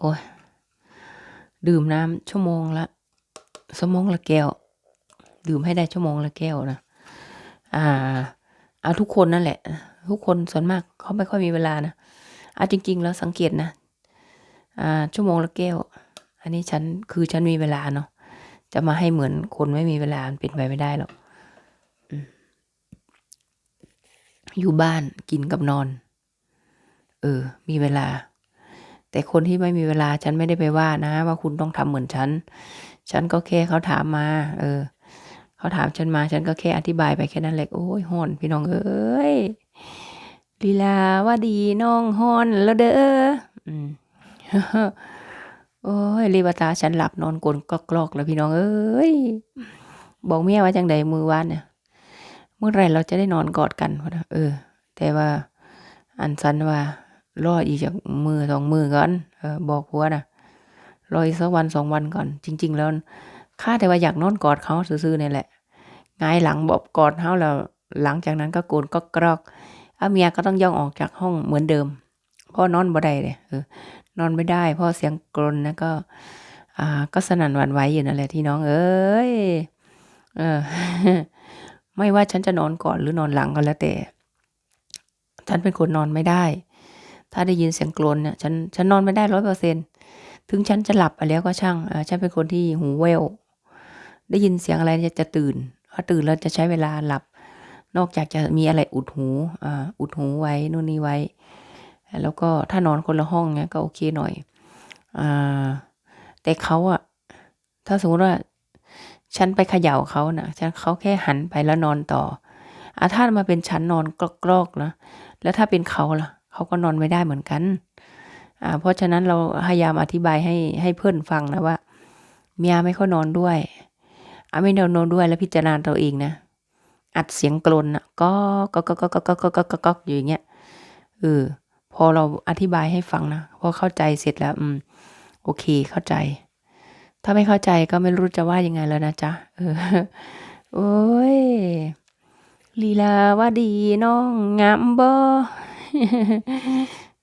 โอ้ยดื่มน้ำชั่วโมงละชั่วโมงละแก้ว ดื่มให้ได้ชั่วโมงละแก้วนะอ่า เอาทุกคนนั่นแหละ ทุกคนส่วนมากเขาไม่ค่อยมีเวลานะเอาจริง ๆ แล้วสังเกตนะอ่าชั่วโมงละแก้ว อันนี้ฉันคือฉันมีเวลาเนาะจะมาให้เหมือนคนไม่มีเวลาเป็นไปไม่ได้หรอกอยู่บ้านกินกับนอน เออ มีเวลา แต่คนที่ไม่มีเวลาฉันไม่ได้ไปว่านะ ว่าคุณต้องทำเหมือนฉัน ฉันก็แค่เขาถามมา เออ เขาถามฉันมา ฉันก็แค่อธิบายไปแค่นั้นแหละ โอ้ยฮ้อนพี่น้องเอ้ยลีลาว่าดีน้องฮ้อนแล้วเด้ออืมโอ้ยรีบตาฉันหลับนอนกลนกลอกๆแล้วพี่น้องเอ้ยบอกเมียว่าจังใดมือวานเนี่ยเมื่อไรเราจะได้นอนกอดกัน เออ แต่ว่าอันสันว่า รออีกจากมือสองมือก่อนออบอกผัวนะรออีกสักวันสองวันก่อน จริง ๆ แล้วข้าแต่ว่าอยากนอนกอดเขาซื่อๆนี่แหละงายหลังบอกกอดเขาแล้วหลังจากนั้นก็โกนก็กรอกอาเมียก็ต้องย่องออกจากห้องเหมือนเดิมพ่อนอนบ่ได้เลยเออนอนไม่ได้เพราะเสียงกรนนะก็อ่าก็สนั่นหวั่นไหวอยู่นั่นแหละที่น้องเอ้ยเออไม่ว่าฉันจะนอนก่อนหรือนอนหลังก็แล้วแต่ ฉันเป็นคนนอนไม่ได้ ถ้าได้ยินเสียงกรนเนี่ยฉันฉันนอนไม่ได้ร้อยเปอร์เซ็นถึงฉันจะหลับไปแล้วก็ช่างฉันเป็นคนที่หูแววได้ยินเสียงอะไรจะจะตื่นพอตื่นแล้วจะใช้เวลาหลับ นอกจากจะมีอะไรอุดหูอุดหูไว้นู่นนี่ไว้ แล้วก็ถ้านอนคนละห้องเนี้ยก็โอเคหน่อยอแต่เขาอะถ้าสมมติว่าฉันไปเขย่าเขานะฉันเขาแค่หันไปแล้วนอนต่ออาถ้ามาเป็นฉันนอนกรอกๆนะแล้วถ้าเป็นเขาล่ะ เขาก็นอนไม่ได้เหมือนกัน อ่า เพราะฉะนั้นเราพยายามอธิบายให้ให้เพื่อนฟังนะว่า เมียไม่ค่อยนอนด้วยอาไม่นอนนอนด้วยแล้วพิจารณาตัวเองนะ อัดเสียงกลนอะก็ก็ก็ก็ก็ก็ก็ก็ก็อยู่อย่างเงี้ยเออพอเราอธิบายให้ฟังนะพอเข้าใจเสร็จแล้ว อืม โอเคเข้าใจ ถ้าไม่เข้าใจก็ไม่รู้จะว่ายังไงแล้วนะจ๊ะเออโอ้ยลีลาว่าดีน้องงามบ่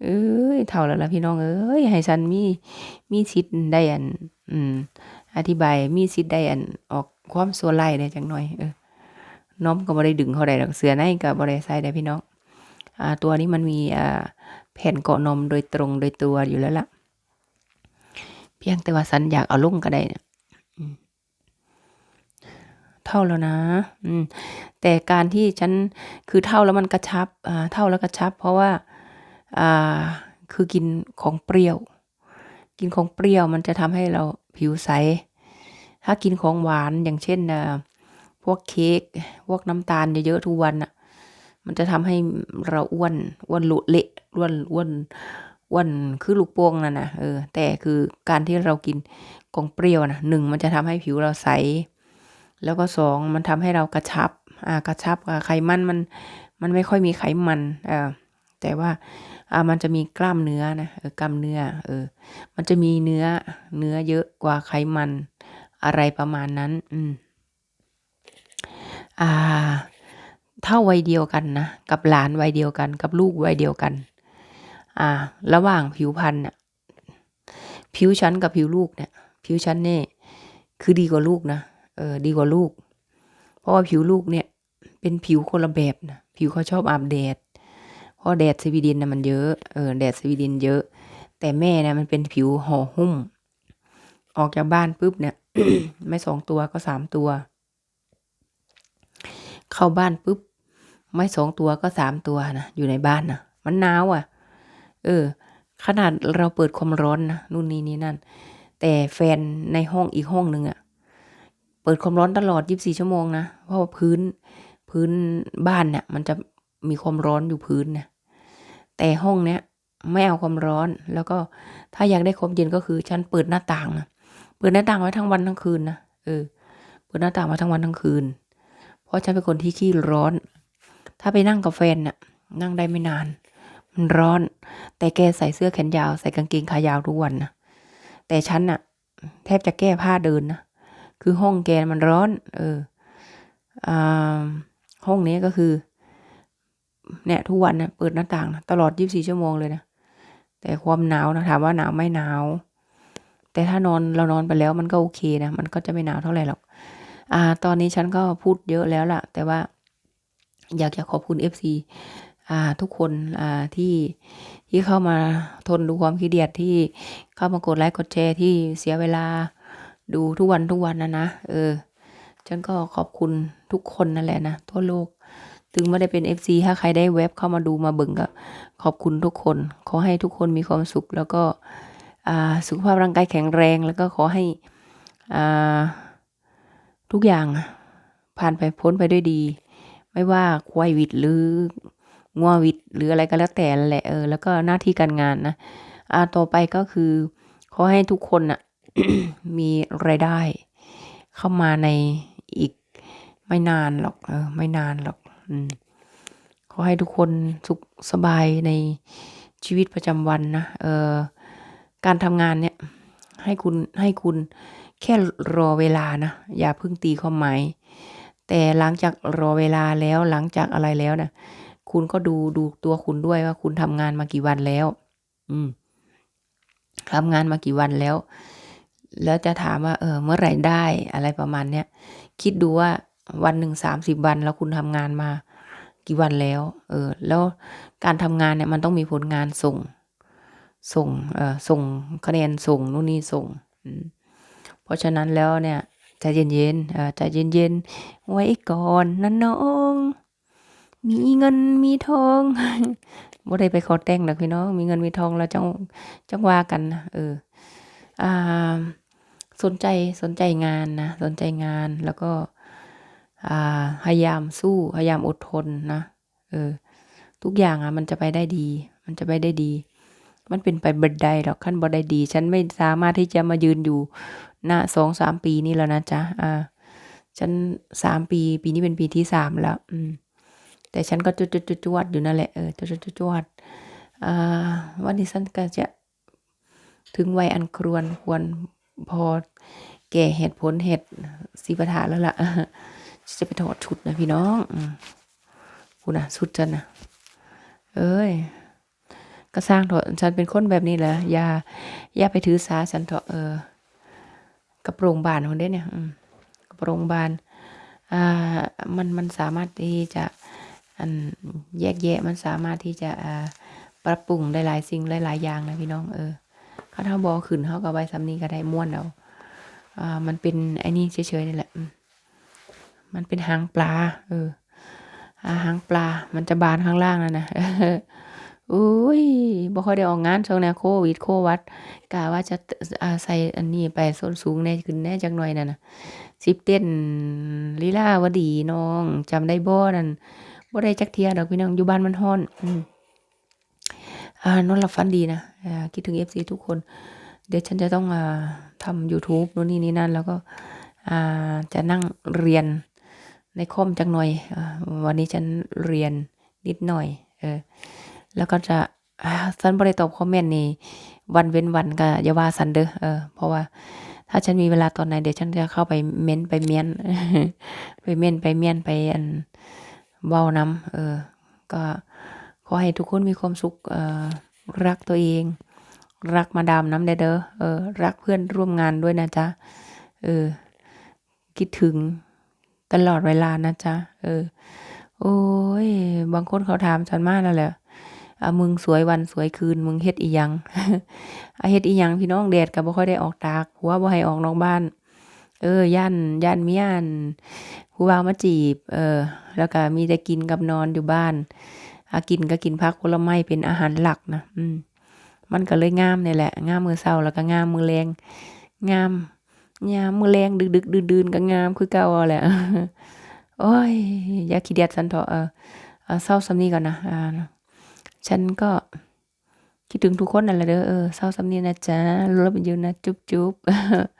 เอ้ยเท่าแล้วล่ะพี่น้องเอ้ยให้ฉันมีมีสิทธิ์ได้อัน อืม อธิบายมีสิทธิ์ได้อัน ออกความสัวไล่ได้จังหน่อยเออน้อมก็บ่ได้ดึงเขาได้ดอกเสือในก็บ่ได้ใส่ได้พี่น้อง อ่า ตัวนี้มันมีอ่าแผ่นเกาะนมโดยตรงโดยตัวอยู่แล้วล่ะ เพียงแต่ว่าสันอยากเอาลงก็ได้นะ เท่าแล้วนะอืมแต่การที่ฉันคือเท่าแล้วมันกระชับอ่าเท่าแล้วกระชับ เพราะว่าอ่าคือกินของเปรี้ยว กินของเปรี้ยวมันจะทำให้เราผิวใส ถ้ากินของหวานอย่างเช่นอ่าพวกเค้กพวกน้ำตาลเยอะๆทุกวันอะมันจะทำให้เราอ้วนอ้วนลุเละอ้วนอ้วนอ้วนคือลูกโป่งนั่นนะเออแต่คือการที่เรากินของเปรี้ยวนะหนึ่งมันจะทำให้ผิวเราใส แล้วก็สองมันทำให้เรากระชับอ่ากระชับไขมันมันมันไม่ค่อยมีไขมันอ่าแต่ว่าอ่ามันจะมีกล้ามเนื้อนะเออกล้ามเนื้อเออมันจะมีเนื้อเนื้อเยอะกว่าไขมันอะไรประมาณนั้นอืมอ่าเท่าวัยเดียวกันนะกับหลานวัยเดียวกัน กับลูกวัยเดียวกัน อ่า ระหว่างผิวพันธุ์ผิวฉันกับผิวลูกเนี่ยผิวฉันเนี่ยคือดีกว่าลูกนะ เออดีกว่าลูก เพราะว่าผิวลูกเนี่ย เป็นผิวคนละแบบนะผิวเขาชอบอาบแดด เพราะแดดสวีเดนนะมันเยอะเออแดดสวีเดนเยอะ แต่แม่เนี่ยมันเป็นผิวห่อหุ้ม ออกจากบ้านปุ๊บเนี่ย ไม่สองตัวก็สามตัว เข้าบ้านปุ๊บไม่สองตัวก็สามตัวนะอยู่ในบ้านนะมันหนาวอะ เออ ขนาดเราเปิดความร้อนนะนู่นนี่นี่นั่น แต่แฟนในห้องอีกห้องหนึ่งอะ เปิดความร้อนตลอดยีิบสี่ชั่วโมงนะ เพราะว่าพื้นพื้นบ้านเนี่ยมันจะมีความร้อนอยู่พื้นนี่ยแต่ห้องเนี้ยไม่เอาความร้อน แล้วก็ถ้าอยากได้ความเย็นก็คือฉันเปิดหน้าต่างนะเปิดหน้าต่างไว้ทั้งวันทั้งคืนนะเออ เปิดหน้าต่างไว้ทั้งวันทั้งคืน เพราะฉันเป็นคนที่ขี้ร้อน ถ้าไปนั่งกับแฟนเนี่ยนั่งได้ไม่นาน มันร้อน แต่แกใส่เสื้อแขนยาวใส่กางเกงขายาวทุกวันนะแต่ฉันน่ะ แทบจะแก้ผ้าเดินนะ คือห้องแกนมันร้อน เอออ่าห้องนี้ก็คือ เนี่ยทุกวันนะเปิดหน้าต่างนะตลอดยี่สิบสี่ชั่วโมงเลยนะ แต่ความหนาวนะถามว่าหนาวไม่หนาว แต่ถ้านอนเรานอนไปแล้วมันก็โอเคนะ มันก็จะไม่หนาวเท่าไหร่หรอก อ่า ตอนนี้ฉันก็พูดเยอะแล้วล่ะ แต่ว่าอยากจะขอบคุณ FC อ่าทุกคนอ่าที่ที่เข้ามาทนดูความขี้เดียดที่เข้ามากดไลค์กดแชร์ที่เสียเวลา ดูทุกวันทุกวันนะนะเออ ฉันก็ขอบคุณทุกคนนั่นแหละนะทั่วโลก ถึงไม่ได้เป็น FC ถ้าใครได้เว็บเข้ามาดูมาเบิ่งก็ขอบคุณทุกคน ขอให้ทุกคนมีความสุข แล้วก็อ่าสุขภาพร่างกายแข็งแรง แล้วก็ขอให้อ่าทุกอย่างผ่านไปพ้นไปด้วยดี ไม่ว่าควายวิดหรืองัววิดหรืออะไรก็แล้วแต่แหละเออแล้วก็หน้าที่การงานนะอ่าต่อไปก็คือขอให้ทุกคนน่ะ มีรายได้ เข้ามาในอีกไม่นานหรอกเออไม่นานหรอกอืมขอให้ทุกคนสุขสบายในชีวิตประจำวันนะเออการทำงานเนี่ยให้คุณให้คุณแค่รอเวลานะ อย่าเพิ่งตีความหมาย แต่หลังจากรอเวลาแล้วหลังจากอะไรแล้วนะคุณก็ดูดูตัวคุณด้วยว่าคุณทำงานมากี่วันแล้ว อืมทำงานมากี่วันแล้ว แล้วจะถามว่าเออเมื่อไหร่ได้อะไรประมาณเนี้ยคิดดูว่าวันหนึ่งสามสิบวันแล้วคุณทำงานมากี่วันแล้ว เออ แล้วการทำงานเนี่ยมันต้องมีผลงานส่ง ส่ง เออส่งคะแนนส่งนู่นนี่ส่ง เพราะฉะนั้นแล้วเนี่ยใจเย็นๆเออใจเย็นๆไว้ก่อนนะน้อง มีเงินมีทองบ่ได้ไปขอแต่งดอกพี่น้อง มีเงินมีทองแล้วจังจังว่ากันนะเออ อ่า สนใจสนใจงานนะสนใจงานแล้วก็พยายามสู้พยายามอดทนนะเออทุกอย่างอะมันจะไปได้ดี มันจะไปได้ดี มันเป็นไปบ่ได้ดอกคันบ่ไดดี ฉันไม่สามารถที่จะมายืนอยู่ณ2-3ปีนี้แล้วนะจ๊ะอ่าฉัน3ปี ปีนี้เป็นปีที่3แล้ว อืม แต่ฉันก็จุดๆๆจวดอยู่นั่นแหละเออจุดๆๆจวดอ่าวันนี้ฉันก็จะถึงวัยอันควรควร พอแก่เหตุผลเหตุสิปทาแล้วล่ะจะไปถอดชุดนะพี่น้องอืมพูดนะชุดฉันนะเอ้ย ก็สร้างเถอะฉันเป็นคนแบบนี้แหละอย่าอย่าไปถือสาฉันเถอะเออกระโปรงบานคนเด้เนี่ยกระโปรงบานอ่ามันมันสามารถที่จะอันแยกแยะมันสามารถที่จะอ่าปรับปรุงได้หลายสิ่งหลายๆอย่างนะพี่น้องเออ ขาถ้าบ่ขึ้นเขาก็ไว้ซ้ำนี้ก็ได้ม่วนเอาอ่ามันเป็นไอ้นี่เฉยๆนี่แหละ มันเป็นหางปลา เอออาหางปลา มันจะบานข้างล่างนั่นนะอุ๊ยบ่ค่อยได้ออกงานช่วงนี้โควิดโควัดกะว่าจะอ่าใส่อันนี้ไปส้นสูงแน่ขึ้นแน่จักหน่อยนั่นนะสิบเต้นลีลาวดีน้องจำได้บ่นั่นบ่ได้จักเทียดอกพี่น้องอยู่บ้านมันร้อน อืม นอนหลับฝันดีนะคิดถึง FC ทุกคน เดี๋ยวฉันจะต้องอ่าทำยูทูบนู่นนี่นี่นั่น แล้วก็จะนั่งเรียนในคอมจักหน่อยอวันนี้ฉันเรียนนิดหน่อยเออแล้วก็จะอ่าฉันบ่ได้ตอบคอมเมนต์นี่วันเว้นวันก็อย่าว่าฉันเด้อเออเพราะว่าถ้าฉันมีเวลาตอนไหนเดี๋ยวฉันจะเข้าไปเม้นต์ไปเมียนไปเม้นไปเมียนไปอันเว้าน้ำเออ ก็ ขอให้ทุกคนมีความสุขรักตัวเอง รักมาดามนำเด้อเด้อเออรักเพื่อนร่วมงานด้วยนะจ๊ะเออคิดถึงตลอดเวลานะจ๊ะเออ โอ๊ยบางคนเขาถามฉันมากแล้วแหละอามึงสวยวันสวยคืน มึงเฮ็ดอิหยังอาเฮ็ดอิหยังพี่น้องแดดก็บ่ค่อยได้ออกตากผัวบ่ให้ออกนอกบ้าน เออย้านย้านเมียนผู้บ่าวมาจีบ เออ แล้วก็มีแต่กินกับนอนอยู่บ้าน อากินก็กินผักผลไม้เป็นอาหารหลักนะอืม มันก็เลยงามนี่แหละ งามมือเช้าแล้วก็งามมือแลงงามยามมือแลงดึกๆดื่นก็งามคือเก่าแหละโอ๊ยอย่าขี้เดียดฉันเถาะเอออ่าเช้าสำนีก่อนนะอ่าฉันก็คิดถึงทุกคนนั่นแหละเด้อเออเช้าสำนีนะจ๊ะ love you นะจุ๊บๆ